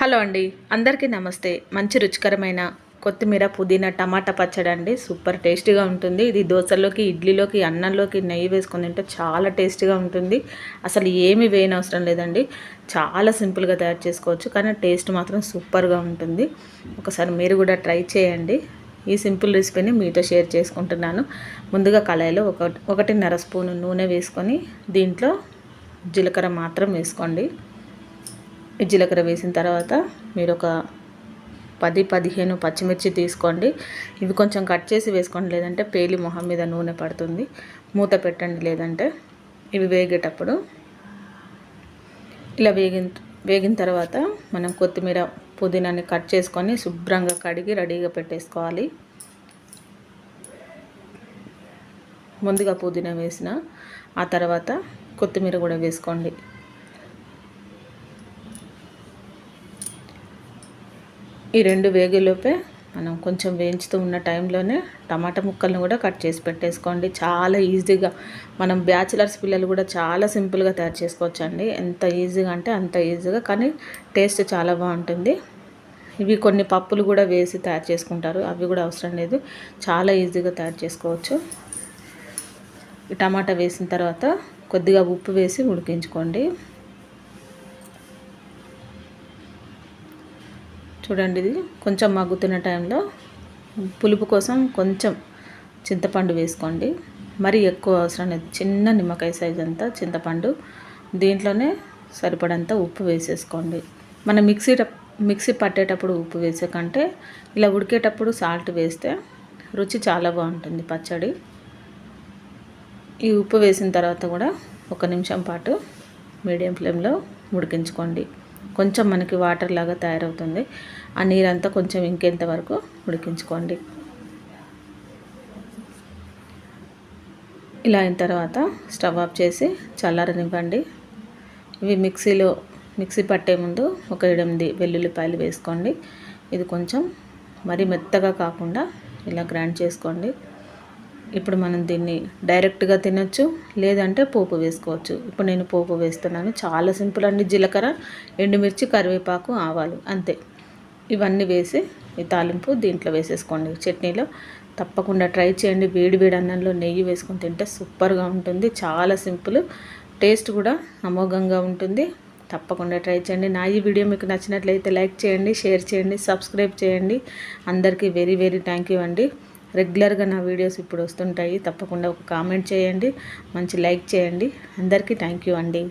Hello అండి. అందరికీ నమస్తే. మంచి రుచికరమైన కొత్తిమీర పుదీనా టమాటా పచ్చడి అండి. సూపర్ టేస్టీగా ఉంటుంది. ఇది దోశలోకి ఇడ్లీలోకి అన్నంలోకి నెయ్యి వేసుకొని తింటే చాలా టేస్టీగా ఉంటుంది. అసలు ఏమి వేయనవసరం లేదండి. చాలా సింపుల్గా తయారు చేసుకోవచ్చు. కానీ టేస్ట్ మాత్రం సూపర్గా ఉంటుంది. ఒకసారి మీరు కూడా ట్రై చేయండి. ఈ సింపుల్ రెసిపీని మీతో షేర్ చేసుకుంటున్నాను. ముందుగా కళాయిలో ఒక ఒకటిన్నర స్పూను నూనె వేసుకొని దీంట్లో జీలకర్ర మాత్రం వేసుకోండి. జీలకర్ర వేసిన తర్వాత మీరు ఒక పది పదిహేను పచ్చిమిర్చి తీసుకోండి. ఇవి కొంచెం కట్ చేసి వేసుకోండి. లేదంటే పేలి మొహం మీద నూనె పడుతుంది. మూత పెట్టండి. లేదంటే ఇవి వేగేటప్పుడు ఇలా వేగిన వేగిన తర్వాత మనం కొత్తిమీర పుదీనాని కట్ చేసుకొని శుభ్రంగా కడిగి రెడీగా పెట్టేసుకోవాలి. ముందుగా పుదీనా వేసిన ఆ తర్వాత కొత్తిమీర కూడా వేసుకోండి. ఈ రెండు వేగేలోపే మనం కొంచెం వేయించుతూ ఉన్న టైంలోనే టమాటా ముక్కలను కూడా కట్ చేసి పెట్టేసుకోండి. చాలా ఈజీగా మనం బ్యాచిలర్స్ పిల్లలు కూడా చాలా సింపుల్గా తయారు చేసుకోవచ్చు అండి ఎంత ఈజీగా అంటే అంత ఈజీగా కానీ టేస్ట్ చాలా బాగుంటుంది. ఇవి కొన్ని పప్పులు కూడా వేసి తయారు చేసుకుంటారు. అవి కూడా అవసరం లేదు. చాలా ఈజీగా తయారు చేసుకోవచ్చు. టమాటా వేసిన తర్వాత కొద్దిగా ఉప్పు వేసి ఉడికించుకోండి. చూడండి ఇది. కొంచెం మగ్గుతున్న టైంలో పులుపు కోసం కొంచెం చింతపండు వేసుకోండి. మరీ ఎక్కువ అవసరం లేదు. చిన్న నిమ్మకాయ సైజ్ అంతా చింతపండు. దీంట్లోనే సరిపడంత ఉప్పు వేసేసుకోండి. మనం మిక్సీ మిక్సీ పట్టేటప్పుడు ఉప్పు వేసే కంటే ఇలా ఉడికేటప్పుడు సాల్ట్ వేస్తే రుచి చాలా బాగుంటుంది పచ్చడి. ఈ ఉప్పు వేసిన తర్వాత కూడా ఒక నిమిషం పాటు మీడియం ఫ్లేమ్లో ఉడికించుకోండి. కొంచెం మనకి వాటర్ లాగా తయారవుతుంది. ఆ నీరంతా కొంచెం ఇంకెంత వరకు ఉడికించుకోండి. ఇలా అయిన తర్వాత స్టవ్ ఆఫ్ చేసి చల్లారనివ్వండి. ఇవి మిక్సీలో మిక్సీ పట్టే ముందు ఒక ఎనిమిది వెల్లుల్లిపాయలు వేసుకోండి. ఇది కొంచెం మరీ మెత్తగా కాకుండా ఇలా గ్రైండ్ చేసుకోండి. ఇప్పుడు మనం దీన్ని డైరెక్ట్గా తినొచ్చు లేదంటే పోపు వేసుకోవచ్చు. ఇప్పుడు నేను పోపు వేస్తున్నాను. చాలా సింపుల్ అండి జీలకర్ర ఎండుమిర్చి కరివేపాకు ఆవాలు అంతే. ఇవన్నీ వేసి ఈ తాలింపు దీంట్లో వేసేసుకోండి. చట్నీలో తప్పకుండా ట్రై చేయండి. వేడి వేడి అన్నంలో నెయ్యి వేసుకొని తింటే సూపర్గా ఉంటుంది. చాలా సింపుల్. టేస్ట్ కూడా అమోఘంగా ఉంటుంది. తప్పకుండా ట్రై చేయండి. నా ఈ వీడియో మీకు నచ్చినట్లయితే లైక్ చేయండి షేర్ చేయండి సబ్స్క్రైబ్ చేయండి. అందరికీ వెరీ వెరీ థ్యాంక్ యూ అండి. రెగ్యులర్గా నా వీడియోస్ ఇప్పుడు వస్తుంటాయి. తప్పకుండా ఒక కామెంట్ చేయండి. మంచి లైక్ చేయండి. అందరికీ థ్యాంక్ యూ అండి.